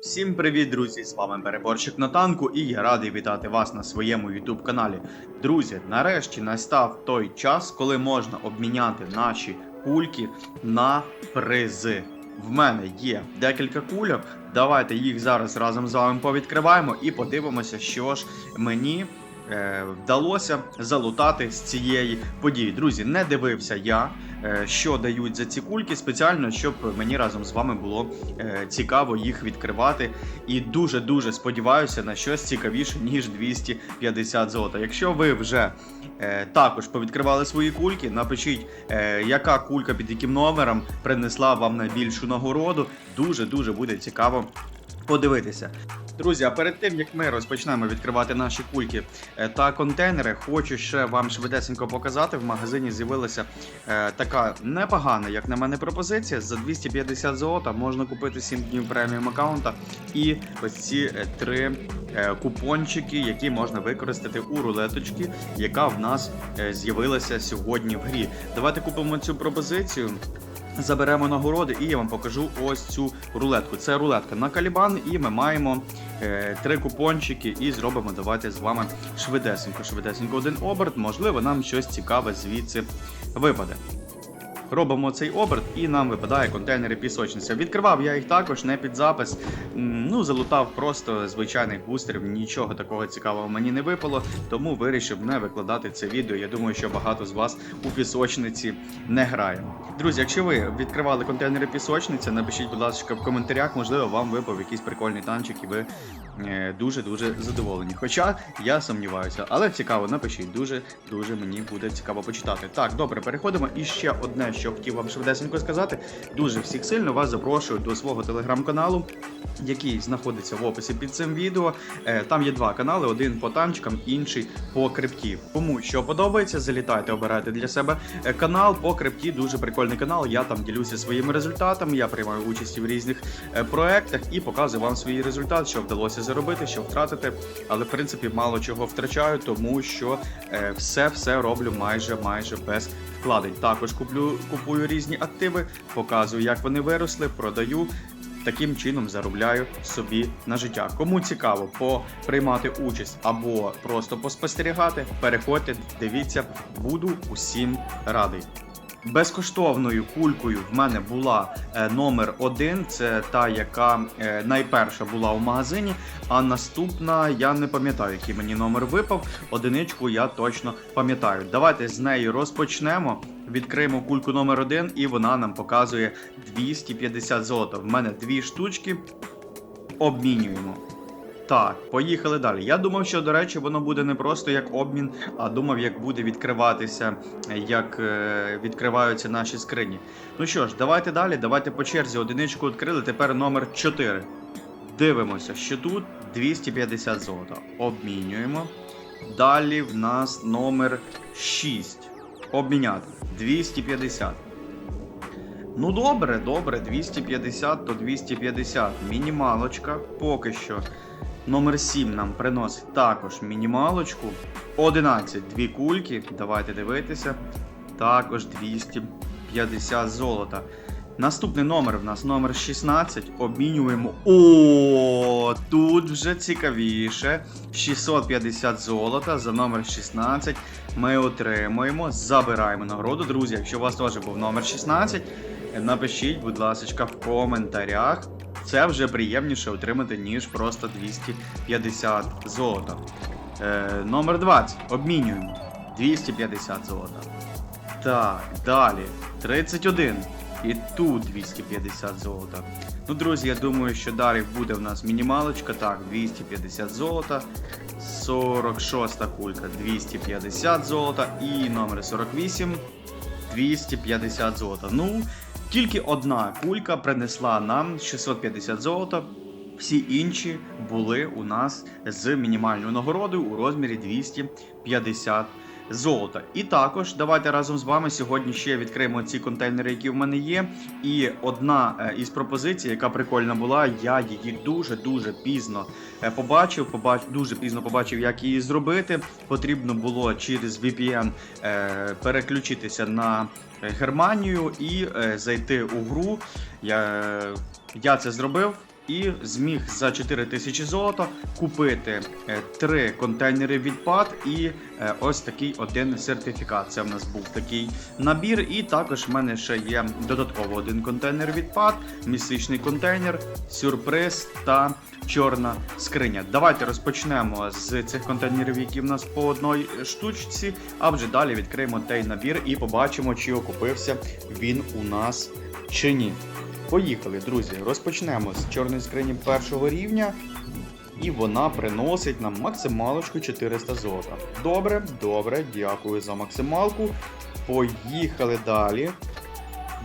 Всім привіт, друзі! З вами Переборщик на танку, і я радий вітати вас на своєму YouTube каналі. Друзі, нарешті настав той час, коли можна обміняти наші кульки на призи. В мене є декілька кульок. Давайте їх зараз разом з вами повідкриваємо і подивимося, що ж мені е, вдалося залутати з цієї події. Друзі, не дивився я, що дають за ці кульки спеціально, щоб мені разом з вами було е, цікаво їх відкривати. І дуже дуже сподіваюся на щось цікавіше, ніж 250 золота. Якщо ви вже е, також повідкривали свої кульки, напишіть, е, яка кулька під яким номером принесла вам найбільшу нагороду. Дуже дуже буде цікаво подивитися. Друзі, а перед тим як ми розпочнемо відкривати наші кульки е, та контейнери, хочу ще вам швидесенько показати. В магазині з'явилася е, така непогана, як на мене, пропозиція. За 250 золота можна купити 7 днів преміум аккаунта і ось ці е, три купончики, які можна використати у рулеточці, яка в нас з'явилася сьогодні в грі. Давайте купимо цю пропозицію. Заберемо нагороди і я вам покажу ось цю рулетку. Це рулетка на калібан, і ми маємо е, три купончики і зробимо давайте з вами швидесенько, швидесенько один оберт. Можливо, нам щось цікаве звідси випаде. Робимо цей оберт і нам випадає контейнери пісочниця. Відкривав я їх також не під запис. Ну, залутав просто звичайних бустерів, нічого такого цікавого мені не випало, тому вирішив не викладати це відео. Я думаю, що багато з вас у пісочниці не грає. Друзі, якщо ви відкривали контейнери пісочниця, напишіть, будь ласка, в коментарях, можливо, вам випав якийсь прикольний танчик, і ви дуже-дуже задоволені. Хоча я сумніваюся, але цікаво, напишіть, дуже дуже мені буде цікаво почитати. Так, добре, переходимо. І ще одне, що хотів вам швидесенько сказати. Дуже всіх сильно вас запрошую до свого телеграм-каналу, який знаходиться в описі під цим відео. Е, Там є два канали: один по танчикам, інший по крипті. Кому що подобається, залітайте, обирайте для себе е, канал по крипті. Дуже прикольний канал. Я там ділюся своїми результатами. Я приймаю участь в різних е, проектах і показую вам свій результат, що вдалося заробити, що втратити. Але в принципі мало чого втрачаю, тому що е, все все роблю майже майже без вкладень. Також куплю купую різні активи, показую, як вони виросли, продаю. Таким чином заробляю собі на життя. Кому цікаво поприймати участь або просто поспостерігати, переходьте, дивіться, буду усім радий. Безкоштовною кулькою в мене була е, номер 1, це та, яка е, найперша була у магазині. А наступна я не пам'ятаю, який мені номер випав. Одиничку я точно пам'ятаю. Давайте з неї розпочнемо. Відкриємо кульку номер 1 і вона нам показує 250 золота. В мене дві штучки. Обмінюємо. Так, поїхали далі. Я думав, що, до речі, воно буде не просто як обмін, а думав, як буде відкриватися, як е, відкриваються наші скрині. Ну що ж, давайте далі, давайте по черзі одиничку відкрили. Тепер номер 4. Дивимося, що тут 250 золота. Обмінюємо. Далі в нас номер 6. Обміняти. 250. Ну добре, добре, 250 то 250. Мінімалочка. Поки що. Номер 7 нам приносить також мінімалочку. 11 дві кульки. Давайте дивитися. Також 250 золота. Наступний номер в нас номер 16. Обмінюємо. О, тут вже цікавіше. 650 золота за номер 16. Ми отримуємо. Забираємо нагороду. Друзі, якщо у вас теж був номер 16, напишіть, будь ласка, в коментарях. Це вже приємніше отримати, ніж просто 250 золота. Е, номер 20. Обмінюємо. 250 золота. Так, далі. 31. І тут 250 золота. Ну, друзі, я думаю, що далі буде в нас мінімалочка. Так, 250 золота. 46 кулька 250 золота. І номер 48 250 золота. Ну, тільки одна кулька принесла нам 650 золота. Всі інші були у нас з мінімальною нагородою у розмірі 250 золота. І також давайте разом з вами сьогодні ще відкриємо ці контейнери, які в мене є. І одна е, із пропозицій, яка прикольна була, я її дуже дуже пізно е, побачив. Побач, дуже пізно побачив, як її зробити. Потрібно було через VPN е, переключитися на Германію і зайти у гру. Я, я це зробив. І зміг за 4 тисячі золота купити е, три контейнери відпад і е, ось такий один сертифікат. Це в нас був такий набір, і також в мене ще є додатково один контейнер відпад, містичний контейнер, сюрприз та чорна скриня. Давайте розпочнемо з цих контейнерів, які в нас по одній штучці, а вже далі відкриємо той набір і побачимо, чи окупився він у нас чи ні. Поїхали, друзі. Розпочнемо з чорної скрині першого рівня. І вона приносить нам максималочку 400 золота. Добре, добре, дякую за максималку. Поїхали далі.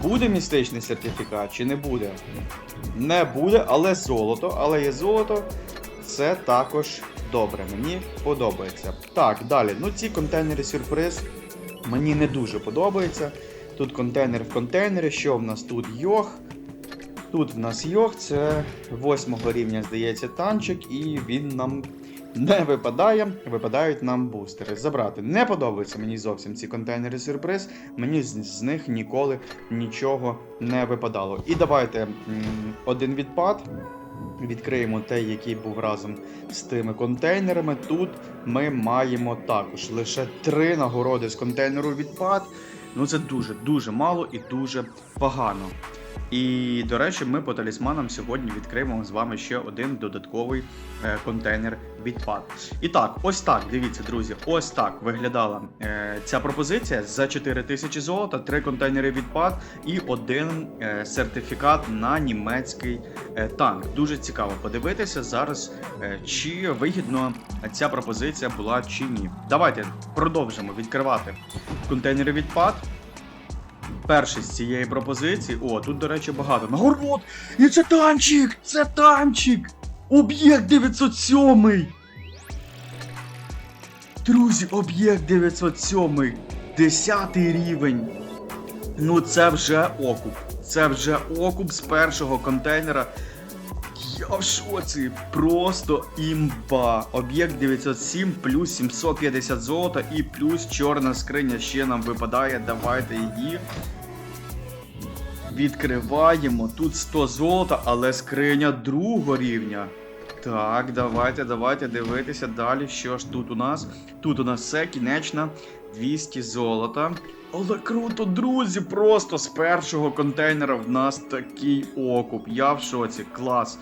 Буде містичний сертифікат чи не буде? Не буде, але золото. Але є золото. Це також добре. Мені подобається. Так, далі. Ну ці контейнери сюрприз мені не дуже подобаються. Тут контейнер в контейнері. Що в нас тут? Йох. Тут в нас йох, це восьмого рівня, здається, танчик, і він нам не випадає. Випадають нам бустери. Забрати. Не подобаються мені зовсім ці контейнери сюрприз. Мені з, них ніколи нічого не випадало. І давайте один відпад. Відкриємо той, який був разом з тими контейнерами. Тут ми маємо також лише три нагороди з контейнеру відпад. Ну це дуже дуже мало і дуже погано. І, до речі, ми по талісманам сьогодні відкриємо з вами ще один додатковий е, контейнер відпад. І так, ось так, дивіться, друзі, ось так виглядала е, ця пропозиція за 4 тисячі золота, 3 контейнери відпад і один е, сертифікат на німецький танк. Дуже цікаво подивитися зараз, чи вигідно ця пропозиція була чи ні. Давайте продовжимо відкривати контейнери відпад. Перший з цієї пропозиції. О, тут, до речі, багато. Нагород! І це танчик! Це танчик! Об'єкт 907! Друзі, об'єкт 907! 10 рівень. Ну, це вже окуп. Це вже окуп з першого контейнера. Я в шоці, просто імба. Об'єкт 907 плюс 750 золота і плюс чорна скриня ще нам випадає. Давайте її. Відкриваємо. Тут 100 золота, але скриня другого рівня. Так, давайте, давайте дивитися далі. Що ж тут у нас? Тут у нас все кінечно 200 золота. Але круто, друзі! Просто з першого контейнера в нас такий окуп. Я в шоці, клас.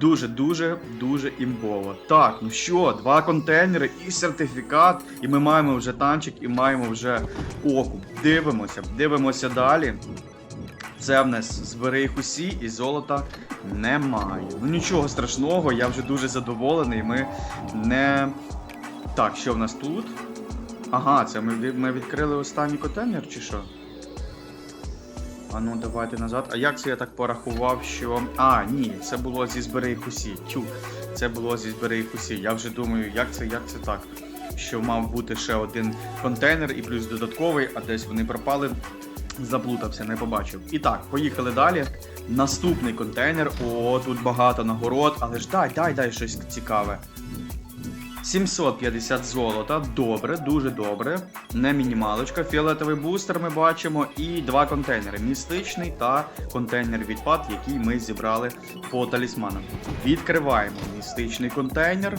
Дуже, дуже, дуже імбово. Так, ну що, два контейнери і сертифікат, і ми маємо вже танчик, і маємо вже окуп. Дивимося, дивимося далі. Це в нас збери їх усі, і золота немає. Ну нічого страшного, я вже дуже задоволений. Ми не. Так, що в нас тут? Ага, це ми, ми відкрили останній контейнер, чи що? А ну давайте назад. А як це я так порахував, що. А, ні, це було зі збери їх усі. Тю, це було зі збери їх усі. Я вже думаю, як це, як це так? Що мав бути ще один контейнер і плюс додатковий, а десь вони пропали. Заплутався, не побачив. І так, поїхали далі. Наступний контейнер. О, тут багато нагород, але ж дай, дай, дай щось цікаве. 750 золота, добре, дуже добре. Не мінімалочка. Фіолетовий бустер ми бачимо. І два контейнери: містичний та контейнер відпад, який ми зібрали по талісманам. Відкриваємо містичний контейнер.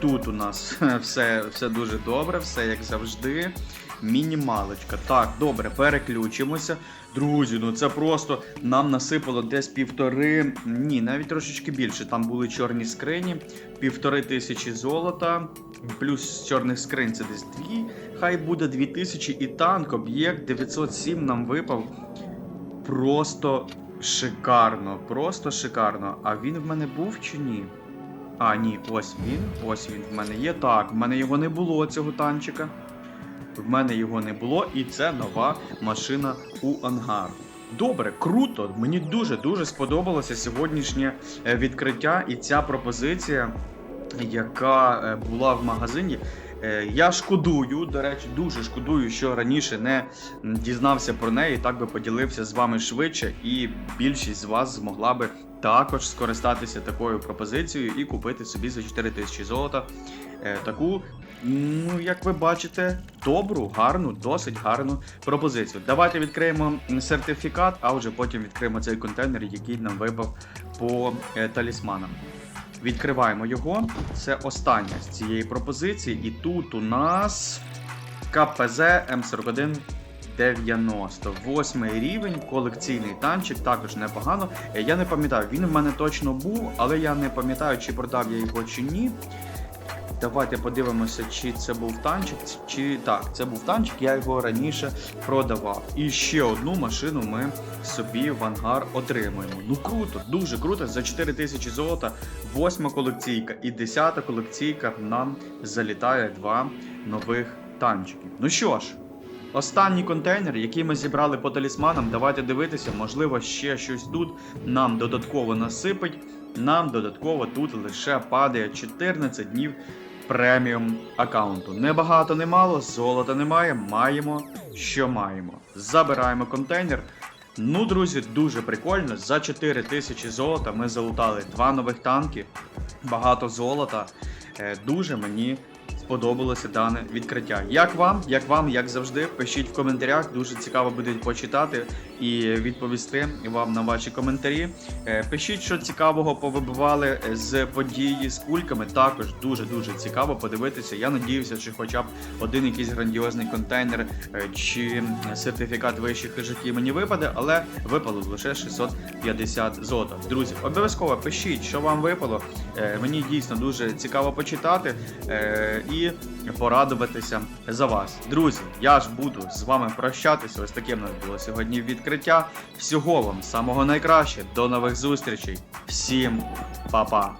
Тут у нас все, все дуже добре, все як завжди. Мінімалочка. Так, добре, переключимося. Друзі, ну це просто нам насипало десь півтори. Ні, навіть трошечки більше. Там були чорні скрині, півтори тисячі золота, плюс чорних скринь це десь дві. Хай буде дві тисячі і танк, об'єкт 907 нам випав. Просто шикарно, просто шикарно. А він в мене був чи ні? А, ні, ось він. Ось він в мене є. Так, в мене його не було, цього танчика. В мене його не було, і це нова машина у ангар. Добре, круто. Мені дуже дуже сподобалося сьогоднішнє е, відкриття і ця пропозиція, яка е, була в магазині. Е, Я шкодую, до речі, дуже шкодую, що раніше не дізнався про неї, так би поділився з вами швидше, і більшість з вас змогла би також скористатися такою пропозицією і купити собі за 4000 золота е, таку, ну як ви бачите, добру, гарну, досить гарну пропозицію. Давайте відкриємо сертифікат, а вже потім відкриємо цей контейнер, який нам випав по е, талісманам. Відкриваємо його. Це остання з цієї пропозиції. І тут у нас КПЗ М41 90. Восьмий рівень, колекційний танчик, також непогано. Е, Я не пам'ятаю, він в мене точно був, але я не пам'ятаю, чи продав я його чи ні. Давайте подивимося, чи це був танчик, чи так, це був танчик, я його раніше продавав. І ще одну машину ми собі в ангар отримуємо. Ну круто, дуже круто. За 4000 золота, восьма колекційка і десята колекційка нам залітає два нових танчики. Ну що ж. Останній контейнер, який ми зібрали по талісманам, давайте дивитися, можливо, ще щось тут нам додатково насипить. Нам додатково тут лише падає 14 днів преміум аккаунту. Небагато, не мало, золота немає, маємо, що маємо. Забираємо контейнер. Ну, друзі, дуже прикольно. За 4 тисячі золота ми залутали два нових танки, багато золота. Е, Дуже мені сподобалося дане відкриття. Як вам, як вам, як завжди, пишіть в коментарях. Дуже цікаво буде почитати і відповісти вам на ваші коментарі. Е, Пишіть, що цікавого повибивали з події з кульками. Також дуже дуже цікаво подивитися. Я надіюся, що хоча б один якийсь грандіозний контейнер е, чи сертифікат вищих хижаків мені випаде, але випало лише 650 золота. Друзі, обов'язково пишіть, що вам випало. Е, Мені дійсно дуже цікаво почитати е, і порадуватися за вас. Друзі, я ж буду з вами прощатися. Ось таким у нас було сьогодні відкриття. Всього вам самого найкраще. До нових зустрічей. Всім па-па.